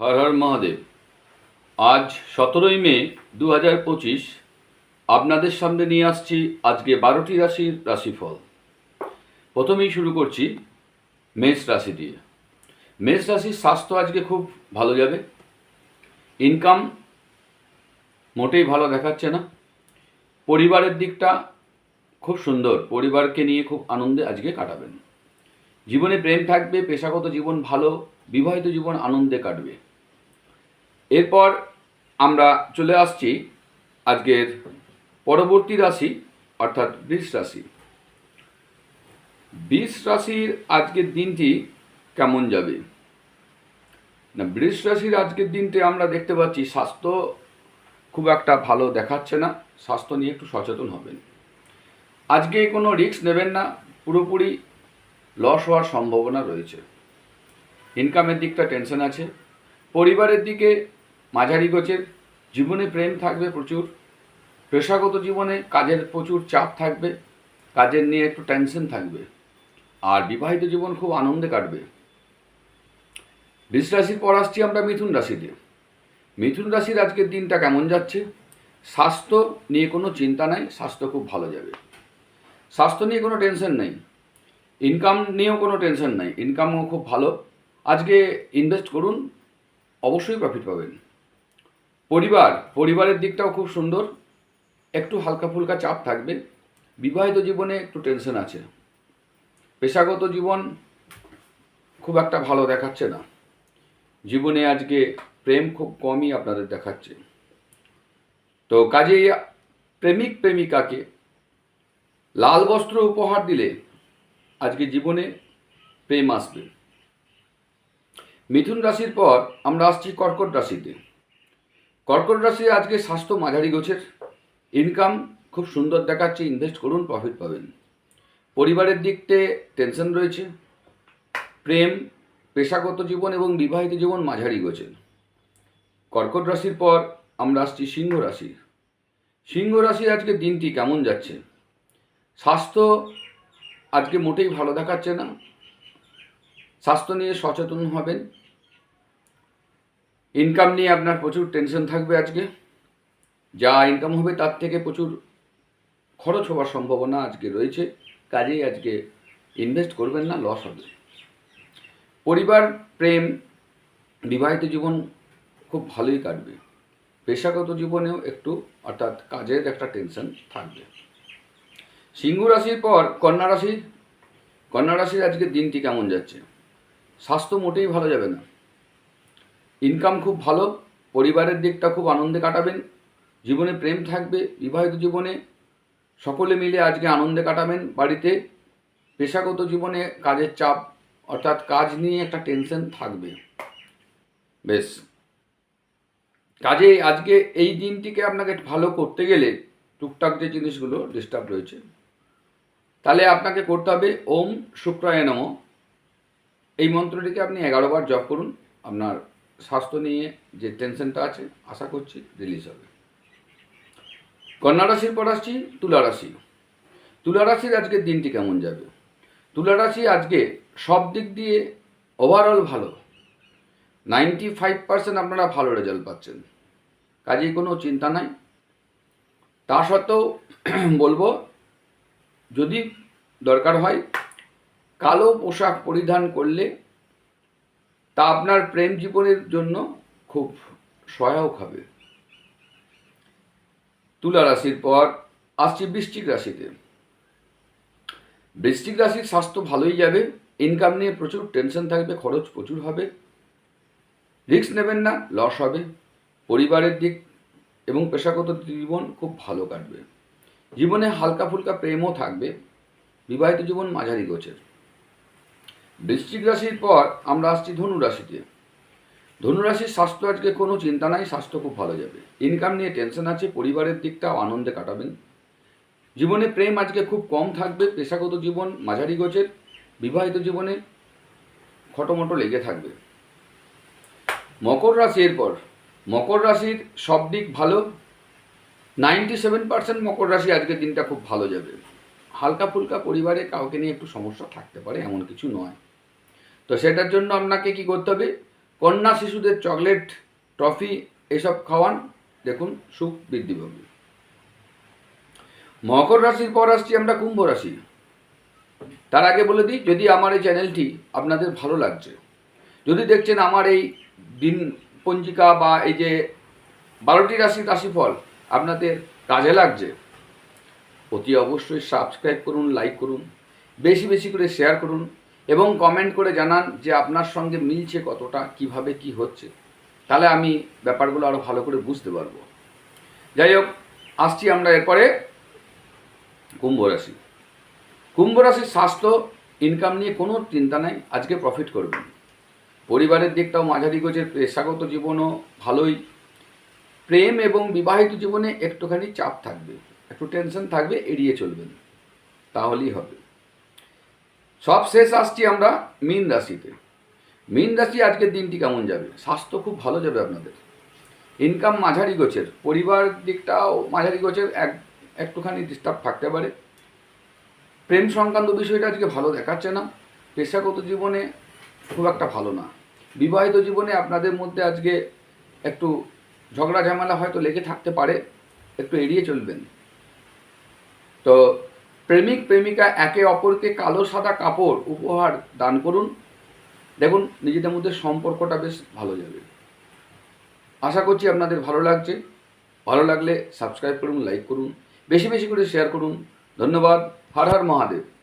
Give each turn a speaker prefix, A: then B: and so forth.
A: হর হর মহাদেব। আজ সতেরোই মে দু হাজার পঁচিশ আপনাদের সামনে নিয়ে আসছি আজকে বারোটি রাশির রাশিফল। প্রথমেই শুরু করছি মেষ রাশি দিয়ে। মেষ রাশির স্বাস্থ্য আজকে খুব ভালো যাবে। ইনকাম মোটেই ভালো দেখাচ্ছে না। পরিবারের দিকটা খুব সুন্দর। পরিবারকে নিয়ে খুব আনন্দে আজকে কাটাবেন। জীবনে প্রেম থাকবে, পেশাগত জীবন ভালো, বিবাহিত জীবন আনন্দে কাটবে। এরপর আমরা চলে আসছি আজকের পরবর্তী রাশি, অর্থাৎ বৃষ রাশি। বৃষ রাশির আজকের দিনটি কেমন যাবে? না, বৃষ রাশির আজকের দিনটি আমরা দেখতে পাচ্ছি, স্বাস্থ্য খুব একটা ভালো দেখাচ্ছে না, স্বাস্থ্য নিয়ে একটু সচেতন হবেন। আজকে কোনো রিস্ক নেবেন না, পুরোপুরি লস হওয়ার সম্ভাবনা রয়েছে। ইনকামের দিকটা টেনশন আছে, পরিবারের দিকে মাঝারি গোছের, জীবনে প্রেম থাকবে প্রচুর, পেশাগত জীবনে কাজের প্রচুর চাপ থাকবে, কাজের নিয়ে একটু টেনশন থাকবে, আর বিবাহিত জীবন খুব আনন্দে কাটবে। বৃষ রাশির পর আসছি আমরা মিথুন রাশিতে। মিথুন রাশির আজকের দিনটা কেমন যাচ্ছে? স্বাস্থ্য নিয়ে কোনো চিন্তা নাই, স্বাস্থ্য খুব ভালো যাবে। স্বাস্থ্য নিয়ে কোনো টেনশন নেই ইনকাম নিয়েও কোনো টেনশন নাই ইনকামও খুব ভালো। আজকে ইনভেস্ট করুন, অবশ্যই প্রফিট পাবেন। পরিবার, পরিবারের দিকটাও খুব সুন্দর। একটু হালকা ফুলকা চাপ থাকবে। বিবাহিত জীবনে একটু টেনশন আছে। পেশাগত জীবন খুব একটা ভালো দেখাচ্ছে না। জীবনে আজকে প্রেম খুব কমই আপনাদের দেখাচ্ছে। তো কাজেই প্রেমিক প্রেমিকাকে লাল বস্ত্র উপহার দিলে আজকে জীবনে প্রেম আসবে। মিথুন রাশির পর আমরা আসছি কর্কট রাশিতে। কর্কট রাশি আজকে স্বাস্থ্য মাঝারি গোছের। ইনকাম খুব সুন্দর দেখাচ্ছে ইনভেস্ট করুন প্রফিট পাবেন। পরিবারের দিকতে টেনশন রয়েছে। প্রেম, পেশাগত জীবন এবং বিবাহিত জীবন মাঝারি গোছের কর্কট রাশির পর আমরা আসছি সিংহ রাশি। সিংহ রাশির আজকে দিনটি কেমন যাচ্ছে? স্বাস্থ্য আজকে মোটেই ভালো দেখাচ্ছে না। স্বাস্থ্য নিয়ে সচেতন হবেন। ইনকাম নিয়ে আপনার প্রচুর টেনশন থাকবে আজকে। যা ইনকাম হবে তার থেকে প্রচুর খরচ হওয়ার সম্ভাবনা আজকে রয়েছে। কাজেই আজকে ইনভেস্ট করবেন না লস হবে। পরিবার, প্রেম, বিবাহিত জীবন খুব ভালোই কাটবে। পেশাগত জীবনেও একটু অর্থাৎ কাজের একটা টেনশন থাকবে। সিংহ রাশির পর কন্যা রাশি। কন্যা রাশির আজকে দিনটি কেমন যাচ্ছে? স্বাস্থ্য মোটেই ভালো যাবে না। ইনকাম খুব ভালো, পরিবারের দিকটা খুব আনন্দে কাটাবেন, জীবনে প্রেম থাকবে বিবাহিত জীবনে, সকলে মিলে আজকে আনন্দে কাটাবেন বাড়িতে, পেশাগত জীবনে কাজের চাপ, অর্থাৎ কাজ নিয়ে একটা টেনশন থাকবে। বেশ। কাজে আজকে এই দিনটিকে আপনাকে ভালো করতে গেলে টুকটাক যে জিনিসগুলো ডিস্টার্ব রয়েছে, তাহলে আপনাকে করতে হবে ওম শুক্রায় নম। এই মন্ত্রটিকে আপনি এগারো বার জপ করুন, আপনার স্বাস্থ্য নিয়ে যে টেনশনটা আছে, আশা করছি রিলিজ হবে। কন্যা রাশির পর আসছি তুলা রাশি। তুলা রাশির আজকের দিনটি কেমন যাবে? তুলা রাশি আজকে সব দিক দিয়ে ওভারঅল ভালো। নাইনটি ফাইভ পার্সেন্ট আপনারা ভালো রেজাল্ট পাচ্ছেন। কাজেই কোনো চিন্তা নাই। তা সত্ত্বেও বলব, যদি দরকার হয়, কালো পোশাক পরিধান করলে তা আপনার প্রেম জীবনের জন্য খুব সহায়ক হবে। তুলা রাশির পর আসছি বৃশ্চিক রাশিতে। বৃশ্চিক রাশির স্বাস্থ্য ভালোই যাবে ইনকাম নিয়ে প্রচুর টেনশন থাকবে, খরচ প্রচুর হবে। রিস্ক নেবেন না লস হবে। পরিবারের দিক এবং পেশাগত জীবন খুব ভালো কাটবে। জীবনে হালকা ফুলকা প্রেমও থাকবে। বিবাহিত জীবন মাঝারি গোছের। বৃশ্চিক রাশির পর আমরা আসছি ধনু রাশিতে। ধনুরাশির স্বাস্থ্য আজকে কোনো চিন্তা নাই, স্বাস্থ্য খুব ভালো যাবে। ইনকাম নিয়ে টেনশন আছে, পরিবারের দিকটাও আনন্দে কাটাবেন। জীবনে প্রেম আজকে খুব কম থাকবে, পেশাগত জীবন, মাঝারি গোছের, বিবাহিত জীবনে খটোমটো লেগে থাকবে। মকর রাশি এরপর। মকর রাশির সব দিক ভালো। নাইনটি সেভেন পার্সেন্ট মকর রাশি আজকের দিনটা খুব ভালো যাবে। হালকা ফুলকা পরিবারে কাউকে নিয়ে একটু সমস্যা থাকতে পারে, এমন কিছু নয়। তো সেটার জন্য আপনাকে কি করতে হবে? কন্যা শিশুদের চকলেট, টফি এসব খাওয়ান। দেখুন, সুখ বৃদ্ধি পাবে। মকর রাশির পর আসছি আমরা কুম্ভ রাশি। তার আগে বলে দিই, যদি আমার এই চ্যানেলটি আপনাদের ভালো লাগছে, যদি দেখছেন আমার এই দিন পঞ্জিকা বা এই যে বারোটি রাশির রাশিফল আপনাদের কাজে লাগছে, অতি অবশ্যই সাবস্ক্রাইব করুন লাইক করুন, বেশি বেশি করে শেয়ার করুন। এবং কমেন্ট করে জানান যে আপনার সঙ্গে মিলছে কতটা, কীভাবে, কি হচ্ছে। তাহলে আমি ব্যাপারগুলো আরও ভালো করে বুঝতে পারব। যাই হোক, আসছি আমরা এরপরে কুম্ভ রাশি। কুম্ভ রাশির স্বাস্থ্য ইনকাম নিয়ে কোনো চিন্তা নেই, আজকে প্রফিট করবেন। পরিবারের দিকটাও মাঝারি গোছের পেশাগত জীবনও ভালোই। প্রেম এবং বিবাহিত জীবনে একটুখানি চাপ থাকবে, একটু টেনশন থাকবে, এড়িয়ে চলবেন। তাহলেই হবে। সব শেষ আসছি আমরা মীন রাশিতে। মীন রাশি আজকের দিনটি কেমন যাবে? স্বাস্থ্য খুব ভালো যাবে আপনাদের। ইনকাম মাঝারি গোছের, পরিবার দিকটাও মাঝারি গোছের, এক, একটুখানি ডিস্টার্ব থাকতে পারে। প্রেম সংক্রান্ত বিষয়টা আজকে ভালো দেখাচ্ছে না। পেশাগত জীবনে খুব একটা ভালো না। বিবাহিত জীবনে আপনাদের মধ্যে আজকে একটু ঝগড়া ঝামেলা হয়তো লেগে থাকতে পারে। একটু এড়িয়ে চলবেন। তো প্রেমিক, প্রেমিকা একে অপরকে কালো, সাদা কাপড় উপহার দান করুন। দেখুন, নিজেদের মধ্যে সম্পর্কটা বেশ ভালো যাবে। আশা করছি আপনাদের ভালো লাগছে। ভালো লাগলে সাবস্ক্রাইব করুন, লাইক করুন, বেশি বেশি করে শেয়ার করুন। ধন্যবাদ। হর হর মহাদেব।